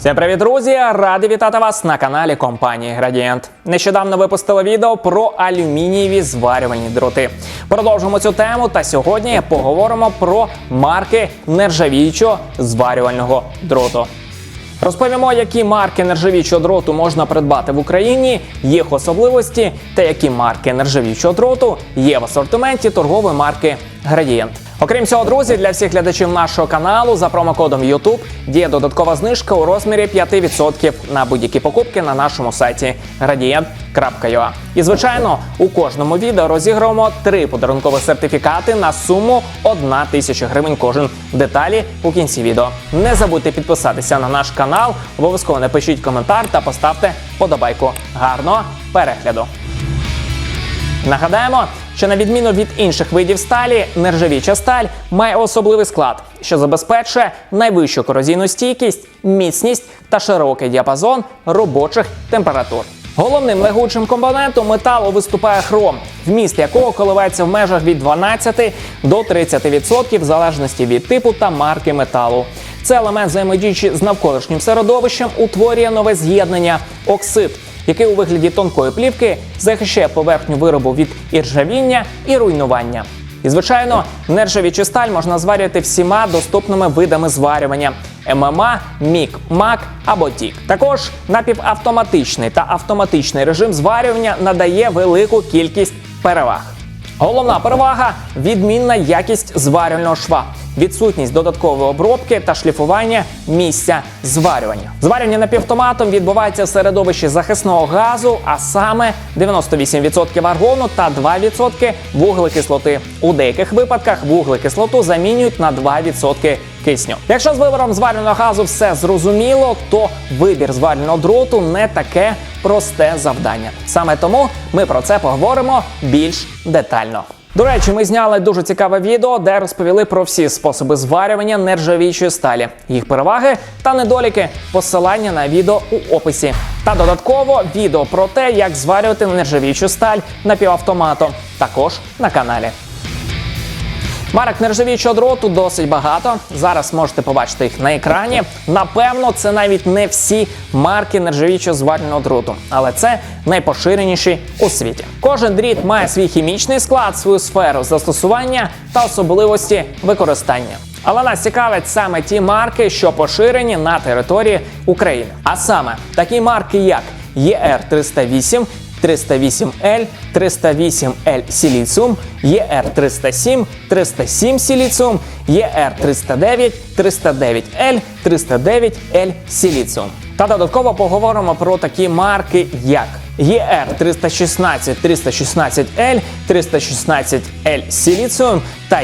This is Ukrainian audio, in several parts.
Всім привіт, друзі! Радий вітати вас на каналі компанії Градієнт. Нещодавно випустили відео про алюмінієві зварювані дроти. Продовжимо цю тему та сьогодні поговоримо про марки нержавіючого зварювального дроту. Розповімо, які марки нержавіючого дроту можна придбати в Україні, їх особливості та які марки нержавіючого дроту є в асортименті торгової марки Градієнт. Окрім цього, друзі, для всіх глядачів нашого каналу за промокодом YouTube діє додаткова знижка у розмірі 5% на будь-які покупки на нашому сайті gradient.ua. І звичайно, у кожному відео розіграємо три подарункові сертифікати на суму 1 тисяча гривень кожен. Деталі у кінці відео. Не забудьте підписатися на наш канал, обов'язково напишіть коментар та поставте подобайку. Гарного перегляду! Нагадаємо, що на відміну від інших видів сталі, нержавіча сталь має особливий склад, що забезпечує найвищу корозійну стійкість, міцність та широкий діапазон робочих температур. Головним легучим компонентом металу виступає хром, вміст якого коливається в межах від 12 до 30% в залежності від типу та марки металу. Це елемент взаємодіючи з навколишнім середовищем утворює нове з'єднання оксид який у вигляді тонкої плівки захищає поверхню виробу від іржавіння і руйнування. І, звичайно, нержавічу сталь можна зварювати всіма доступними видами зварювання: ММА, МІК, МАК або ТІК. Також напівавтоматичний та автоматичний режим зварювання надає велику кількість переваг. Головна перевага відмінна якість зварювального шва, відсутність додаткової обробки та шліфування місця зварювання. Зварювання напівтоматом відбувається в середовищі захисного газу, а саме 98% аргону та 2% вуглекислоти. У деяких випадках вуглекислоту замінюють на 2% кисню. Якщо з вибором зварювального газу все зрозуміло, то вибір зварювального дроту не таке просте завдання. Саме тому ми про це поговоримо більш детально. До речі, ми зняли дуже цікаве відео, де розповіли про всі способи зварювання нержавіючої сталі, їх переваги та недоліки. Посилання на відео у описі. Та додатково відео про те, як зварювати нержавіючу сталь напівавтоматом, також на каналі. Марок нержавіючого дроту досить багато. Зараз можете побачити їх на екрані. Напевно, це навіть не всі марки нержавіючого зварювального дроту, але це найпоширеніші у світі. Кожен дріт має свій хімічний склад, свою сферу застосування та особливості використання. Але нас цікавить саме ті марки, що поширені на території України. А саме такі марки, як ЄР-308, 308L, 308L Silicium, ER307, 307 Silicium, ER309, 309L, 309L Silicium. Та додатково поговоримо про такі марки, як ER316, 316L, 316L Silicium та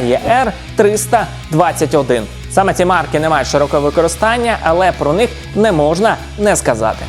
ER321. Саме ці марки не мають широкого використання, але про них не можна не сказати.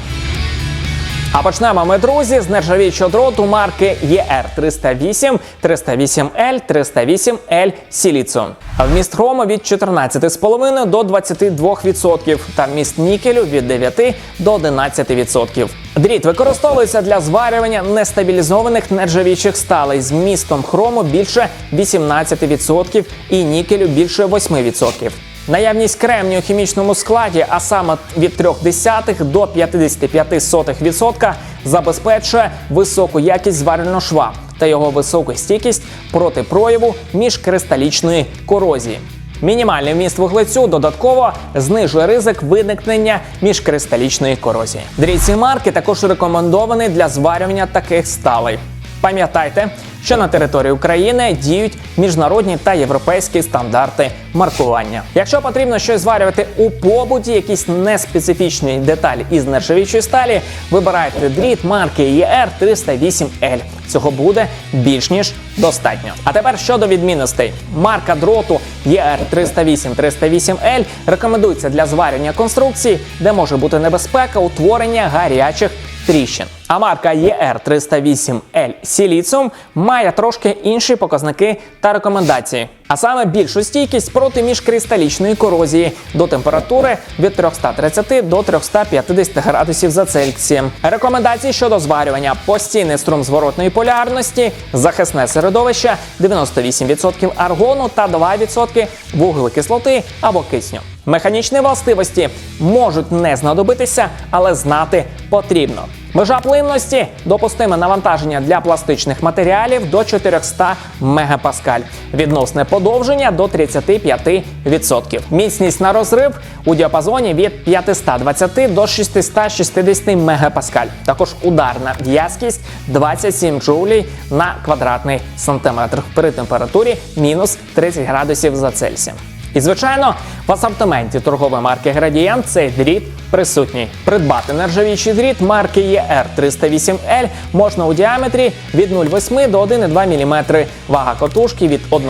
А почнемо ми, друзі, з нержавіючого дроту марки ER308, 308L, 308L Silicium. Вміст хрому від 14,5 до 22% та вміст нікелю від 9 до 11%. Дріт використовується для зварювання нестабілізованих нержавіючих сталей з вмістом хрому більше 18% і нікелю більше 8%. Наявність кремнію у хімічному складі, а саме від 0,3 до 55% забезпечує високу якість зварювального шва та його високу стійкість проти прояву міжкристалічної корозії. Мінімальний вміст вуглецю додатково знижує ризик виникнення міжкристалічної корозії. Дріці марки також рекомендовані для зварювання таких сталей. Пам'ятайте, що на території України діють міжнародні та європейські стандарти маркування. Якщо потрібно щось зварювати у побуті, якісь неспецифічні деталі із нержавічої сталі, вибирайте дріт марки ER308L. Цього буде більш ніж достатньо. А тепер щодо відмінностей, марка дроту ER308-308L рекомендується для зварювання конструкцій, де може бути небезпека утворення гарячих тріщин. А марка ER308L Silicium має трошки інші показники та рекомендації. А саме більшу стійкість проти міжкристалічної корозії до температури від 330 до 350 градусів за Цельсієм. Рекомендації щодо зварювання: постійний струм зворотної полярності, захисне середовище, 98% аргону та 2% вуглекислоти або кисню. Механічні властивості можуть не знадобитися, але знати потрібно. Межа плинності допустиме навантаження для пластичних матеріалів до 400 мегапаскаль. Відносне подовження до 35%. Міцність на розрив у діапазоні від 520 до 660 мегапаскаль. Також ударна в'язкість 27 джоулей на квадратний сантиметр при температурі мінус 30 градусів за Цельсієм. І звичайно, в асортименті торгової марки Gradient цей дріт присутній. Придбати нержавіючий дріт марки ER308L можна у діаметрі від 0,8 до 1,2 мм, вага котушки від 1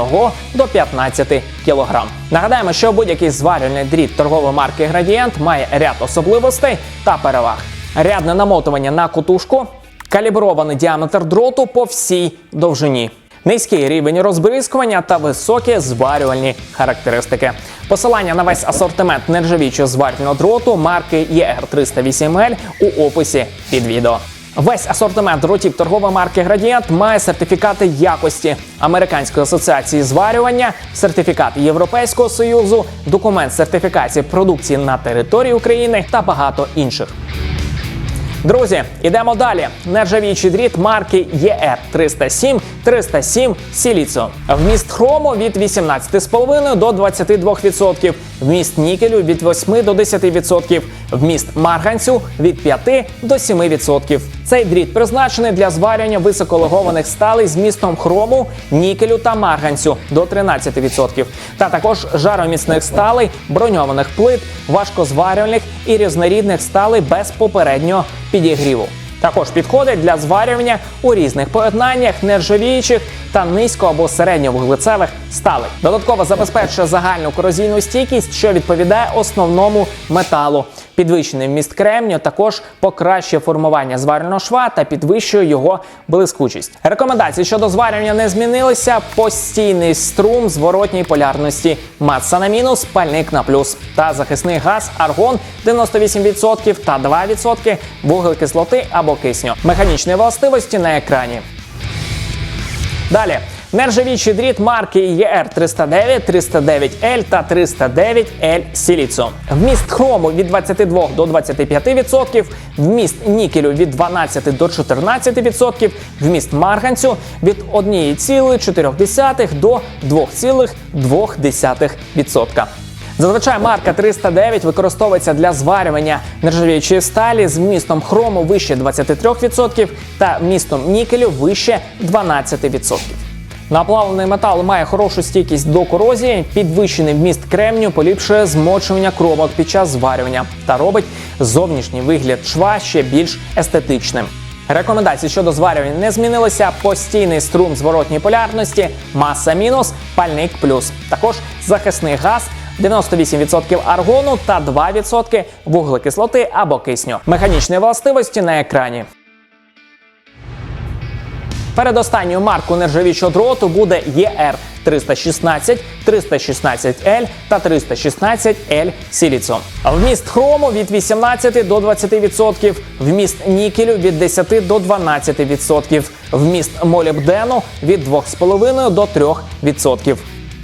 до 15 кг. Нагадаємо, що будь-який зварювальний дріт торгової марки Gradient має ряд особливостей та переваг. Рядне намотування на котушку, калібрований діаметр дроту по всій довжині низький рівень розбризкування та високі зварювальні характеристики. Посилання на весь асортимент нержавічого зварювального дроту марки ER308L у описі під відео. Весь асортимент дротів торгової марки Gradient має сертифікати якості Американської асоціації зварювання, сертифікат Європейського союзу, документ сертифікації продукції на території України та багато інших. Друзі, ідемо далі. Нержавіючий дріт марки ER307 307 Сіліцо. Вміст хрому від 18,5 до 22%. Вміст нікелю від 8 до 10%. Вміст марганцю від 5 до 7%. Цей дріт призначений для зварювання високолегованих сталей з містом хрому, нікелю та марганцю до 13%. Та також жароміцних сталей, броньованих плит, важкозварювальних і різнорідних сталей без попереднього підігріву. Також підходить для зварювання у різних поєднаннях нержавіючих та низько або середньовуглецевих сталей. Додатково забезпечує загальну корозійну стійкість, що відповідає основному металу. Підвищений вміст кремнію також покращує формування зварювального шва та підвищує його блискучість. Рекомендації щодо зварювання не змінилися. Постійний струм зворотній полярності, маса на мінус, пальник на плюс та захисний газ аргон 98% та 2% вуглекислоти або кисню. Механічні властивості на екрані. Далі. Нержавічий дріт марки ER309, 309L та 309L Silicio. Вміст хрому від 22 до 25%, вміст нікелю від 12 до 14%, вміст марганцю від 1,4 до 2,2%. Зазвичай марка 309 використовується для зварювання нержавіючої сталі з вмістом хрому вище 23% та вмістом нікелю вище 12%. Наплавлений метал має хорошу стійкість до корозії, підвищений вміст кремнію поліпшує змочування кромок під час зварювання та робить зовнішній вигляд шва ще більш естетичним. Рекомендації щодо зварювання не змінилися. Постійний струм зворотньої полярності, маса мінус, пальник плюс. Також захисний газ. 98% аргону та 2% вуглекислоти або кисню. Механічні властивості на екрані. Передостанньою маркою нержавічого дроту буде ER 316, 316L та 316L сіліцом. Вміст хрому від 18 до 20%, вміст нікелю від 10 до 12%, вміст молібдену від 2,5 до 3%.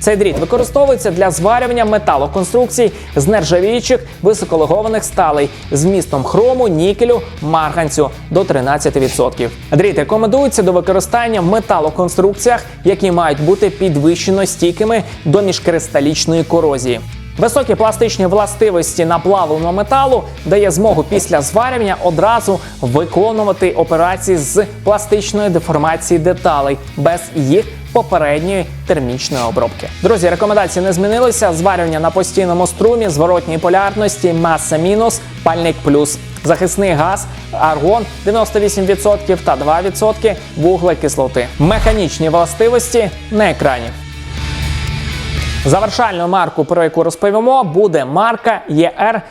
Цей дріт використовується для зварювання металоконструкцій з нержавіючих високолегованих сталей з містом хрому, нікелю, марганцю до 13%. Дріт рекомендується до використання в металоконструкціях, які мають бути підвищено стійкими до міжкристалічної корозії. Високі пластичні властивості наплавленого металу дає змогу після зварювання одразу виконувати операції з пластичної деформації деталей без їх попередньої термічної обробки. Друзі, рекомендації не змінилися. Зварювання на постійному струмі, зворотній полярності, маса мінус, пальник плюс, захисний газ, аргон 98% та 2% вуглекислоти. Механічні властивості на екрані. Завершальною маркою, про яку розповімо, буде марка ER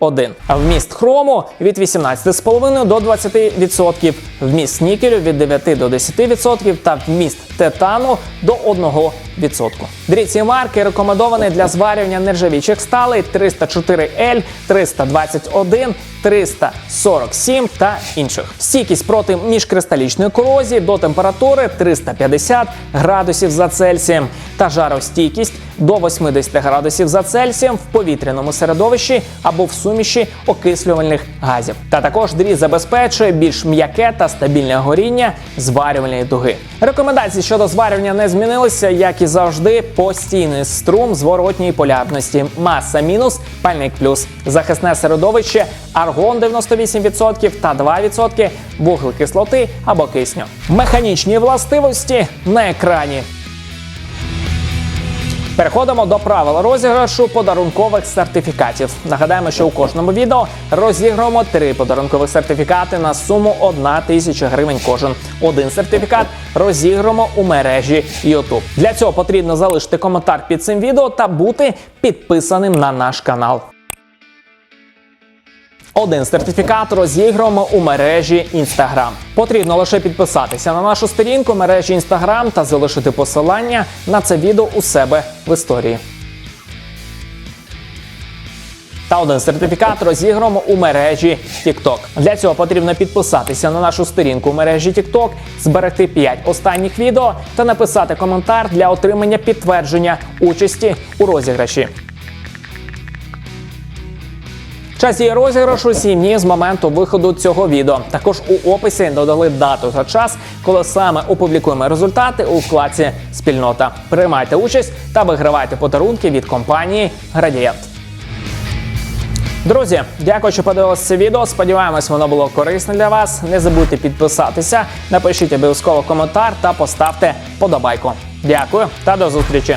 321. А вміст хрому від 18,5 до 20%, вміст нікелю від 9 до 10% та вміст титану до 1%. Дріт цієї марки рекомендований для зварювання нержавічих сталей 304L, 321, 347 та інших. Стійкість проти міжкристалічної корозії до температури 350 градусів за Цельсієм та жаростійкість до 80 градусів за Цельсієм в повітряному середовищі або в суміші окислювальних газів. Та також дріт забезпечує більш м'яке та стабільне горіння зварювальної дуги. Рекомендації щодо зварювання не змінилися, як і завжди. Постійний струм зворотньої полярності, маса мінус, пальник плюс, захисне середовище, аргон 98% та 2% вуглекислоти або кисню. Механічні властивості на екрані. Переходимо до правил розіграшу подарункових сертифікатів. Нагадаємо, що у кожному відео розіграємо три подарункових сертифікати на суму 1 тисяча гривень кожен. Один сертифікат розіграємо у мережі YouTube. Для цього потрібно залишити коментар під цим відео та бути підписаним на наш канал. Один сертифікат розіграємо у мережі Instagram. Потрібно лише підписатися на нашу сторінку мережі Instagram та залишити посилання на це відео у себе в історії. Та один сертифікат розіграємо у мережі TikTok. Для цього потрібно підписатися на нашу сторінку у мережі TikTok, зберегти 5 останніх відео та написати коментар для отримання підтвердження участі у розіграші. Час розіграшу 7 днів з моменту виходу цього відео. Також у описі додали дату та час, коли саме опублікуємо результати у вкладці Спільнота. Приймайте участь та вигравайте подарунки від компанії Градієнт. Друзі, дякую, що подивилися це відео. Сподіваємось, воно було корисне для вас. Не забудьте підписатися, напишіть обов'язково коментар та поставте подобайку. Дякую та до зустрічі.